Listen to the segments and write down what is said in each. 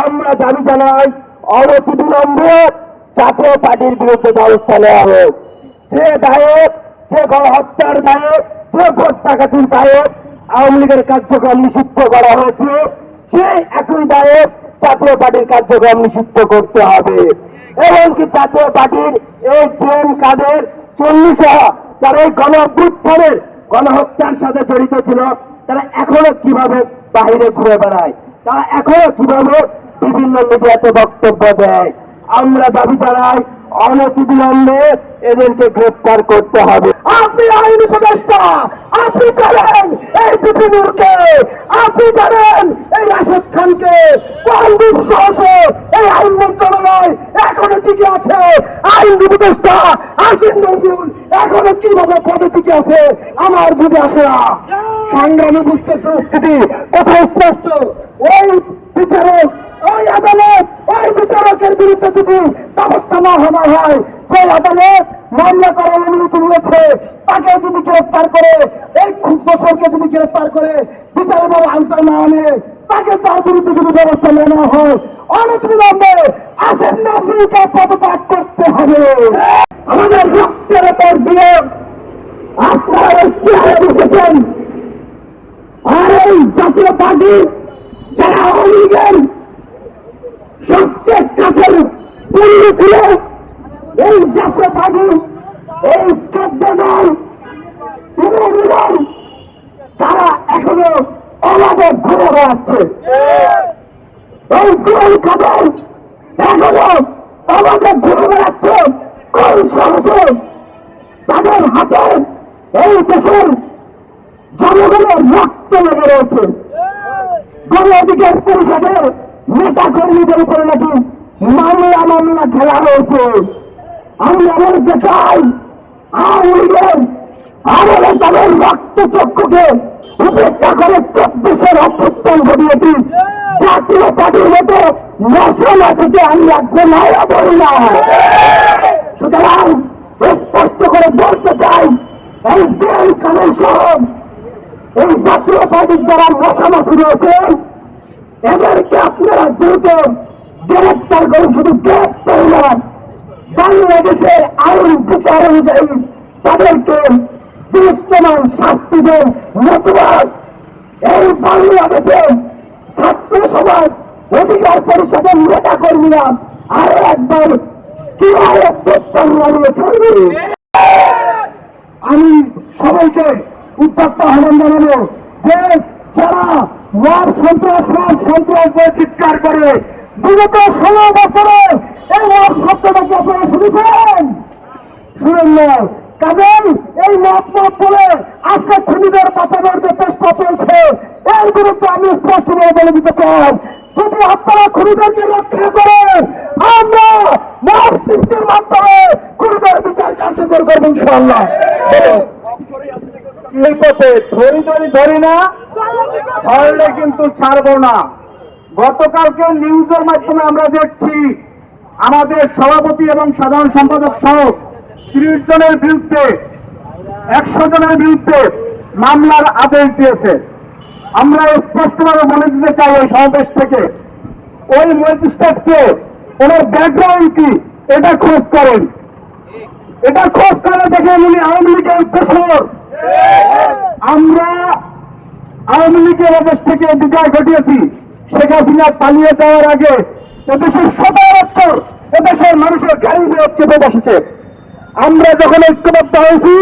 আমরা দাবি জানাই অনতি জাতীয় পার্টির বিরুদ্ধে ব্যবস্থা নেওয়া হোক যে দায়ক যে গণহত্যার দায়ক যে ভোট ডাকাতির দায়ক আওয়ামী লীগের কার্যক্রম নিষিদ্ধ করা হয়েছে, সেই একই দায়ক জাতীয় পার্টির কার্যক্রম নিষিদ্ধ করতে হবে। এবং কি জাতীয় পার্টির এই জেন কাদের চল্লিশ যারা এই গণ গণহত্যার সাথে জড়িত ছিল, তারা এখনও কীভাবে বাইরে ঘুরে বেড়ায়? তারা এখনও কীভাবে বিভিন্ন মিডিয়াতে বক্তব্য দেয়। আমরা দাবি জানাই অনতি বিলম্বে এদেরকে গ্রেফতার করতে হবে। আপনি আইন উপদেষ্টা, আপনি জানেন এই বিপিনুরকে আপনি জানেন এই রাশেদ খানকে। কোন দুঃসাহসে, এই আইন মন্ত্রণালয় এখনও টিকে আছে? আইন উপদেষ্টা আসিন নজরুল এখনও কীভাবে পদে টিকে আছে? আমার বুঝে আসে না। সংগ্রামী বুঝতে উপস্থিতি কোথায় স্পষ্ট? ওই বিচারক ওই আদালত। ওই বিচারকের বিরুদ্ধে যদি ব্যবস্থা না হওয়া হয় যে আদালত মামলা করার অনুমতি নিয়েছে তাকে যদি গ্রেফতার করে, এই দোষরকে যদি গ্রেফতার করে বিচারের বড় আনতে না আনে, তাকে তার বিরুদ্ধে যদি ব্যবস্থা নেওয়া হয়, অনেক বিলম্বে আসেন নজরুলকে পদত্যাগ করতে হবে। আমাদের রক্তের উপর দিয়ে আপনারা ওই বসেছেন। আর এই জাতীয় পার্টি যারা আওয়ামী লীগের সবচেয়ে কাছের ছিল এই জাতীয় পার্টি এই চোদ্দ দল তারা এখনও অভাবে ঘুরে বেড়াচ্ছে। এই জল খাবার এখনও অভাবে ঘুরে বেড়াচ্ছে কোন সাহসে? তাদের হাতে এই দেশের জনগণের রক্ত লেগে রয়েছে। গণ অধিকার পরিষদের নেতা কর্মীদের উপরে নাকি মামলা মামলা খেলা রয়েছে আমি বলতে চাই, আওয়ামী লীগের আমলে তাদের রক্ত চক্ষুকে উপেক্ষা করে চব্বিশের অভ্যুত্থান ঘটিয়েছি। জাতীয় পার্টির মতো মশলা থেকে আমরা গোনায় বলি না সুতরাং স্পষ্ট করে বলতে চাই, এই জেল কানুন সহ এই জাতীয় পার্টির যারা মশামাছি রয়েছেন এদেরকে আপনারা দ্রুত গ্রেপ্তার করুন শুধু গ্রেপ্তার না বাংলাদেশের আইন বিচার অনুযায়ী তাদেরকে দৃশ্যমান শাস্তি দেন নতুবা এই বাংলাদেশে ছাত্র সমাজ অধিকার পরিষদের নেতা কর্মীরা আরও একবার কীভাবে আমি সবাইকে উত্তপ্ত আহ্বান জানাব যে যারা সন্ত্রাসবাদ সন্ত্রাস বলে চিৎকার করে বিগত ষোলো বছরে এই ওয়ার শব্দটাকে আপনারা শুনেছেন? শুনেন না। কাজেই এই মত মত বলে আজকে খুনিদের বাঁচানোর যে চেষ্টা চলছে, এর বিরুদ্ধে আমি স্পষ্টভাবে বলে দিতে চাই, যদি আপনারা খুনিদেরকে রক্ষা করেন, আমরা মত সৃষ্টির মাধ্যমে খুনিদের বিচার কার্যকর করব ইনশাআল্লাহ। এই ধরি ধরি ধরি না, ধরলে কিন্তু ছাড়বো না। গতকালকে নিউজের মাধ্যমে আমরা দেখছি, আমাদের সভাপতি এবং সাধারণ সম্পাদক সহ ত্রিশ জনের বিরুদ্ধে, একশো জনের বিরুদ্ধে মামলার আদেশ দিয়েছে। আমরা স্পষ্টভাবে বলে দিতে চাই এই সমাবেশ থেকে, ওই ম্যাজিস্ট্রেটকে ওনার ব্যাকগ্রাউন্ড কি, এটা খোঁজ করেন। এটা খোঁজ করে দেখেন উনি আওয়ামী লীগের উদ্দেশ্যর আমরা আওয়ামী লীগের এদেশ থেকে বিজয় ঘটিয়েছি। শেখ হাসিনা পালিয়ে যাওয়ার আগে এদেশের শত বছর এদেশের মানুষের গাড়ি নিয়ে চেপে বসেছে। আমরা যখন ঐক্যবদ্ধ হয়েছি,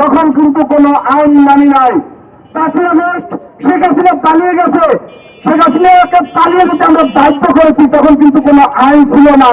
তখন কিন্তু কোনো আইন মানি নাই। আগস্ট শেখ হাসিনা পালিয়ে গেছে। শেখ হাসিনাকে পালিয়ে যেতে আমরা বাধ্য করেছি, তখন কিন্তু কোনো আইন ছিল না।